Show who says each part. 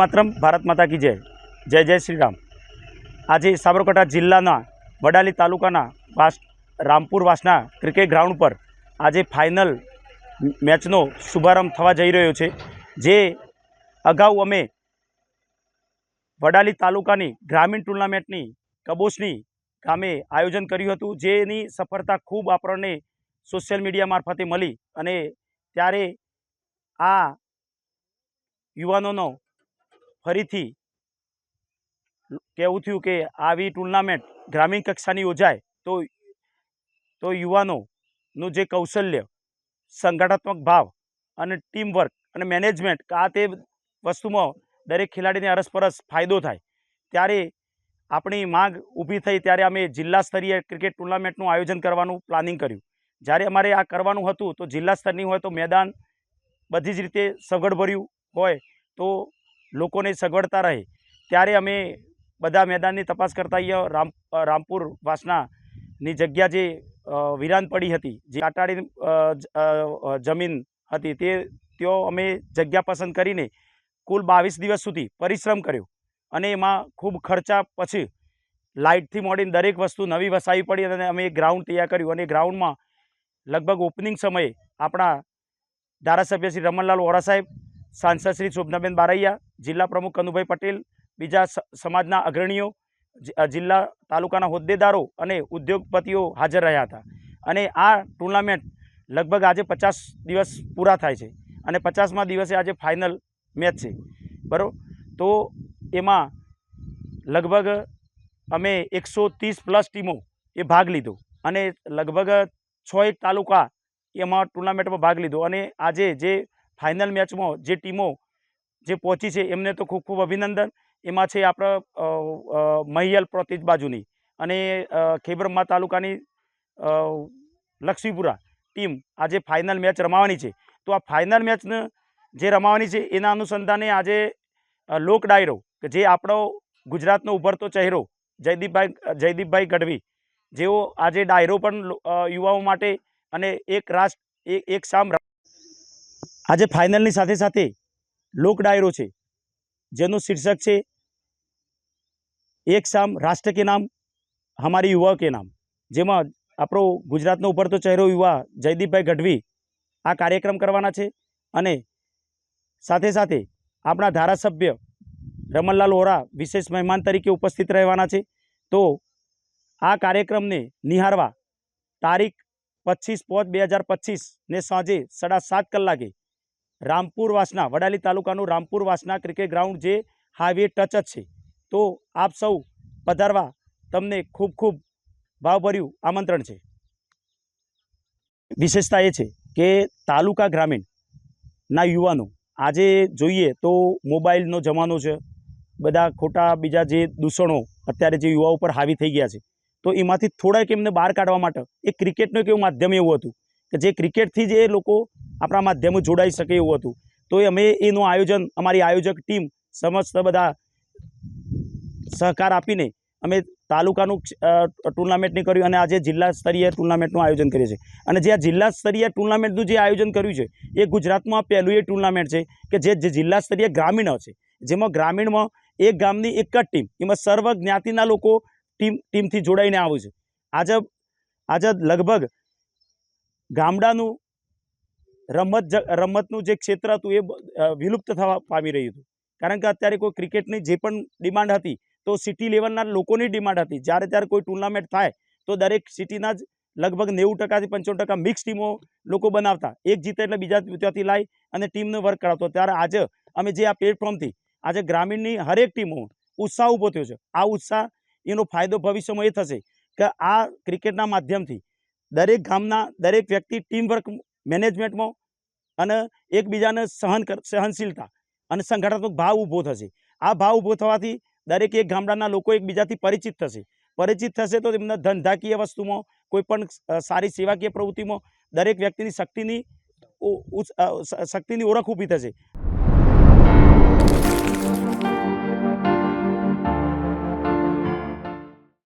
Speaker 1: માત્રમ ભારત માતા કી જય જય જય શ્રી રામ આજે સાબરકાંઠા જિલ્લાના વડાલી તાલુકાના વાસ રામપુર વાસના ક્રિકેટ ગ્રાઉન્ડ પર આજે ફાઇનલ મેચનો શુભારંભ થવા જઈ રહ્યો છે જે અગાઉ અમે વડાલી તાલુકાની ગ્રામીણ ટુર્નામેન્ટની કબોસની ગામે આયોજન કર્યું હતું જેની સફળતા ખૂબ આપણને સોશિયલ મીડિયા મારફતે મળી અને ત્યારે આ યુવાનોનો ફરીથી કહેવું થયું કે આવી ટુર્નામેન્ટ ગ્રામીણ કક્ષાની યોજાય, તો તો યુવાનોનું જે કૌશલ્ય, સંગઠનાત્મક ભાવ અને ટીમવર્ક અને મેનેજમેન્ટ, આ તે વસ્તુમાં દરેક ખેલાડીને અરસપરસ ફાયદો થાય. ત્યારે આપણી માંગ ઊભી થઈ ત્યારે અમે જિલ્લા સ્તરીય ક્રિકેટ ટુર્નામેન્ટનું આયોજન કરવાનું પ્લાનિંગ કર્યું. જ્યારે અમારે આ કરવાનું હતું, તો જિલ્લા સ્તરની હોય તો મેદાન બધી જ રીતે સગડભર્યું હોય, તો લોકોને સગવડતા રહે. ત્યારે અમે બધા મેદાનની તપાસ કરતા અહીંયા રામ રામપુર વાસનાની જગ્યા જે વિરાન પડી હતી જે અ, જમીન હતી તે તેઓ અમે જગ્યા પસંદ કરીને કુલ બાવીસ દિવસ સુધી પરિશ્રમ કર્યો. અને એમાં ખૂબ ખર્ચા પછી લાઇટથી મોડીને દરેક વસ્તુ નવી વસાવી પડી અને અમે ગ્રાઉન્ડ તૈયાર કર્યું. અને ગ્રાઉન્ડમાં લગભગ ઓપનિંગ સમયે આપણા ધારાસભ્ય શ્રી રમણલાલ વોરા સાહેબ સાંસદ શ્રી શોભનાબેન બારૈયા, જિલ્લા પ્રમુખ કનુભાઈ પટેલ, બીજા સમાજના અગ્રણીઓ જિલ્લા તાલુકાના હોદ્દેદારો અને ઉદ્યોગપતિઓ હાજર રહ્યા હતા. અને આ ટુર્નામેન્ટ લગભગ આજે પચાસ દિવસ પૂરા થાય છે અને પચાસમા દિવસે આજે ફાઇનલ મેચ છે. બરાબર? તો એમાં લગભગ અમે એકસો ત્રીસ પ્લસ ટીમો એ ભાગ લીધો અને લગભગ છ એક તાલુકા એમાં ટુર્નામેન્ટમાં ભાગ લીધો અને આજે જે ફાઇનલ મેચમાં જે ટીમો જે પહોંચી છે એમને તો ખૂબ ખૂબ અભિનંદન. એમાં છે આપણે મહિયલ પ્રોતિજ બાજુની અને અ, તાલુકાની લક્ષ્મીપુરા ટીમ આજે ફાઇનલ મેચ રમાવાની છે. તો આ ફાઇનલ મેચને જે રમાવાની છે એના અનુસંધાને આજે લોક ડાયરો કે જે આપણો ગુજરાતનો ઉભરતો ચહેરો જયદીપભાઈ જયદીપભાઈ ગઢવી જેઓ આજે ડાયરો પણ યુવાઓ માટે અને એક રાષ્ટ્ર એક સામ આજે ફાઇનલની સાથે સાથે લોક ડાયરો છે, જેનું શીર્ષક છે, એક સામ રાષ્ટ્ર કે નામ, હમારી યુવા કે નામ. જેમાં આપણો ગુજરાતનો ઉભરતો ચહેરો યુવા જયદીપભાઈ ગઢવી આ કાર્યક્રમ કરવાના છે અને સાથે સાથે આપણા ધારાસભ્ય રમણલાલ ઓરા વિશેષ મહેમાન તરીકે ઉપસ્થિત રહેવાના છે. તો આ કાર્યક્રમને નિહાળવા તારીખ પચીસ પાંચ બે હજાર પચીસને સાંજે સાડા સાત કલાકે રામપુર વાસના, વડાલી તાલુકાનું રામપુર વાસના ક્રિકેટ ગ્રાઉન્ડ જે હાઈવે ટચ જ છે. તો આપ સૌ પધારવા તમને ખૂબ ખૂબ ભાવભર્યું આમંત્રણ છે. વિશેષતા એ છે કે તાલુકા ગ્રામીણના યુવાનો આજે જોઈએ તો મોબાઈલનો જમાનો છે. બધા ખોટા બીજા જે દૂષણો અત્યારે જે યુવાઓ પર હાવી થઈ ગયા છે. તો એમાંથી થોડાક એમને બહાર કાઢવા માટે એ ક્રિકેટનું એક એવું માધ્યમ એવું હતું કે જે ક્રિકેટથી જ એ લોકો આપણા માધ્યમો જોડાઈ શકે એવું હતું. તો અમે એનું આયોજન, અમારી આયોજક ટીમ સમસ્ત બધા સહકાર આપીને અમે તાલુકાનું ટુર્નામેન્ટની કર્યું અને આજે જિલ્લા સ્તરીય ટુર્નામેન્ટનું આયોજન કર્યું છે અને જે આ જિલ્લા સ્તરીય ટુર્નામેન્ટનું જે આયોજન કર્યું છે, એ ગુજરાતમાં પહેલું એ ટુર્નામેન્ટ છે કે જે જે જિલ્લા સ્તરીય ગ્રામીણ છે, જેમાં ગ્રામીણમાં એક ગામની એક જ ટીમ, એમાં સર્વ જ્ઞાતિના લોકો ટીમ, ટીમથી જોડાઈને આવ્યું છે. આજે આજે લગભગ ગામડાનું રમત રમતનું જે ક્ષેત્ર હતું એ વિલુપ્ત થવા પામી રહ્યું હતું. કારણ કે અત્યારે કોઈ ક્રિકેટની જે પણ ડિમાન્ડ હતી, તો સિટી લેવલના લોકોની ડિમાન્ડ હતી. જ્યારે ત્યારે કોઈ ટુર્નામેન્ટ થાય, તો દરેક સિટીના જ લગભગ નેવું ટકાથી પંચાવન ટકા મિક્સ ટીમો લોકો બનાવતા. એક જીતે એટલે બીજા ત્યાંથી લાવી અને ટીમનો વર્ક કરાવતો. ત્યારે આજે અમે જે આ પ્લેટફોર્મથી આજે ગ્રામીણની હરેક ટીમો ઉત્સાહ ઊભો થયો છે. આ ઉત્સાહ, એનો ફાયદો ભવિષ્યમાં એ થશે કે આ ક્રિકેટના માધ્યમથી દરેક ગામના દરેક વ્યક્તિ ટીમ વર્ક મેનેજમેન્ટમાં અને એકબીજાને સહન સહનશીલતા અને સંગઠનાત્મક ભાવ ઊભો થશે. આ ભાવ ઊભો થવાથી દરેક એક ગામડાના લોકો એકબીજાથી પરિચિત થશે. પરિચિત થશે તો તેમના ધંધાકીય વસ્તુમાં કોઈ પણ સારી સેવાકીય પ્રવૃત્તિમાં દરેક વ્યક્તિની શક્તિની શક્તિની ઓળખ ઊભી થશે.